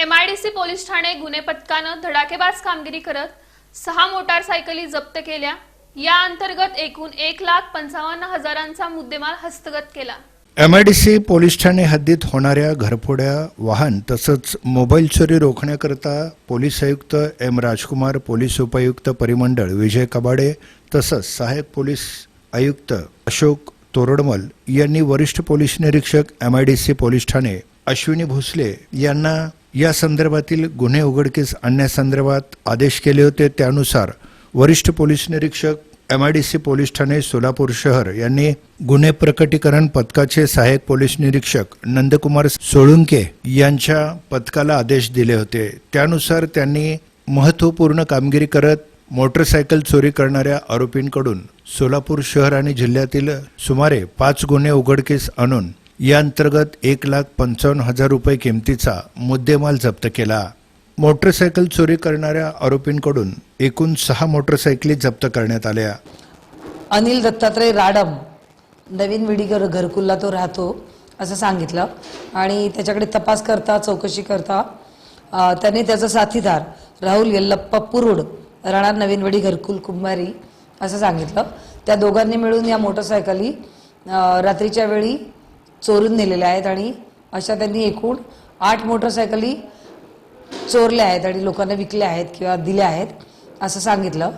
MIDC police Thane गुन्हे पथकानं धडाकेबाज कामगिरी करत सहा मोटारसायकली जप्त केल्या. या अंतर्गत एकूण एक लाख पंचावन्न हजारांचा मुद्देमाल हस्तगत केला. एमआयडीसी पोलीस ठाणे हद्दीत होणाऱ्या घरफोड्या वाहन तसंच मोबाईल चोरी रोखण्याकरता पोलीस आयुक्त एम राजकुमार पोलीस उपायुक्त परिमंडळ विजय कबाडे तसंच सहाय्यक पोलीस आयुक्त अशोक तोरडमल यांनी वरिष्ठ पोलीस निरीक्षक एमआयडीसी पोलीस ठाणे अश्विनी भोसले यांना या संदर्भातील गुन्हे उघडकीस आणण्यासंदर्भात आदेश केले होते. त्यानुसार वरिष्ठ पोलीस निरीक्षक M I D C police Thane Solapur शहर यांनी गुन्हे प्रकटीकरण पथकाचे सहाय्यक पोलीस निरीक्षक नंदकुमार सोळुंके यांच्या पथकाला आदेश दिले होते. त्यानुसार त्यांनी महत्त्वपूर्ण कामगिरी करत मोटरसायकल चोरी करणाऱ्या आरोपींकडून सोलापूर शहर आणि जिल्ह्यातील सुमारे पाच गुन्हे उघडकीस आणून या अंतर्गत एक लाख पंचावन्न हजार रुपये किमतीचा मुद्देमाल जप्त केला. मोटरसायकल चोरी करणाऱ्या आरोपींकडून एकूण सहा मोटरसायकली जप्त करण्यात आल्या. अनिल दत्तात्रय राडम नवीन विडीगर घरकुलला तो राहतो असं सांगितलं. आणि त्याच्याकडे तपास करता चौकशी करता त्याने त्याचा साथीदार राहुल यल्लप्पा पुरुड राणा नवीनवडी घरकुल कुंभारी असं सांगितलं. त्या दोघांनी मिळून या मोटरसायकली रात्रीच्या वेळी चोरून नेलेल्या आहेत आणि अशा त्यांनी एकूण आठ मोटरसायकली चोरल्या आहेत आणि लोकांना विकल्या आहेत किंवा दिल्या आहेत असं सांगितलं.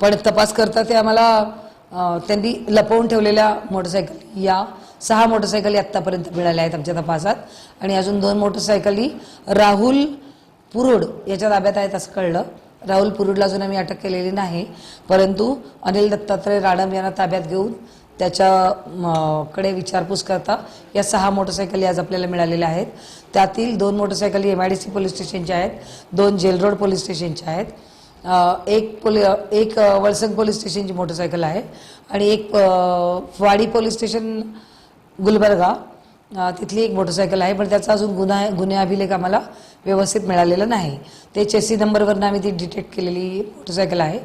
पण तपास करता ते आम्हाला त्यांनी लपवून ठेवलेल्या मोटरसायकली या सहा मोटरसायकली आत्तापर्यंत मिळाल्या आहेत आमच्या तपासात. आणि अजून दोन मोटरसायकली राहुल पुरुड याच्या ताब्यात आहेत असं कळलं. राहुल पुरुडला अजून आम्ही अटक केलेली नाही. परंतु अनिल दत्तात्रय राडम यांना ताब्यात घेऊन त्याच्या कडे विचारपूस करता या सहा मोटरसायकली आज आपल्याला मिळालेल्या आहेत. त्यातील दोन मोटरसायकली M I D C police स्टेशनच्या आहेत दोन जेल रोड पोलीस स्टेशनच्या आहेत. एक पोली एक वळसंग पोलीस स्टेशनची मोटरसायकल आहे आणि एक वाडी पोलीस स्टेशन गुलबर्गा तिथली एक मोटरसायकल आहे पण त्याचा अजून गुन्हा गुन्हे अभिलेख आम्हाला व्यवस्थित मिळालेला नाही. ते चेसी नंबरवरनं आम्ही ती डिटेक्ट केलेली मोटरसायकल आहे.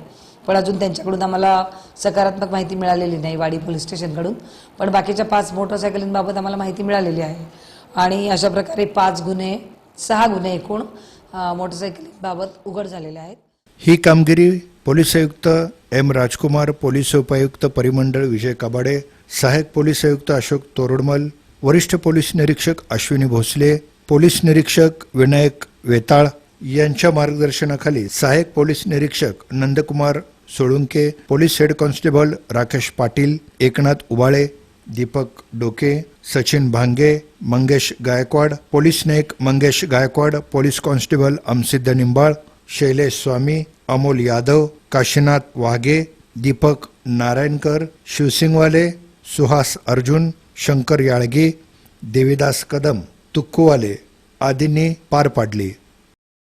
पण अजून त्यांच्याकडून आम्हाला सकारात्मक माहिती मिळालेली नाही वाडी पोलीस स्टेशनकडून. पण बाकीच्या पाच मोटरसायकलींबाबत आम्हाला माहिती मिळालेली आहे. आणि अशा प्रकारे पाच गुन्हे सहा गुन्हे एकूण मोटरसायकलींबाबत उघड झालेले आहेत. ही कामगिरी पोलीस आयुक्त एम राजकुमार पोलीस उपायुक्त परिमंडळ विजय कबाडे सहाय्यक पोलीस आयुक्त अशोक तोरडमल वरिष्ठ पोलीस निरीक्षक अश्विनी भोसले पोलीस निरीक्षक विनायक वेताळ यांच्या मार्गदर्शनाखाली सहाय्यक पोलीस निरीक्षक Nandkumar Solunke police head constable Rakesh Patil Eknath Ubale Deepak Doke Sachin Bhange Mangesh Gaikwad police नायक मंगेश गायकवाड पोलीस कॉन्स्टेबल अमसिद्ध निंबाळ शैलेश स्वामी अमोल यादव काशीनाथ वाघे दीपक नारायणकर शिवसिंगवाले सुहास अर्जुन शंकर याळगी देवीदास कदम तुक्कूवाले आदींनी पार पाडली.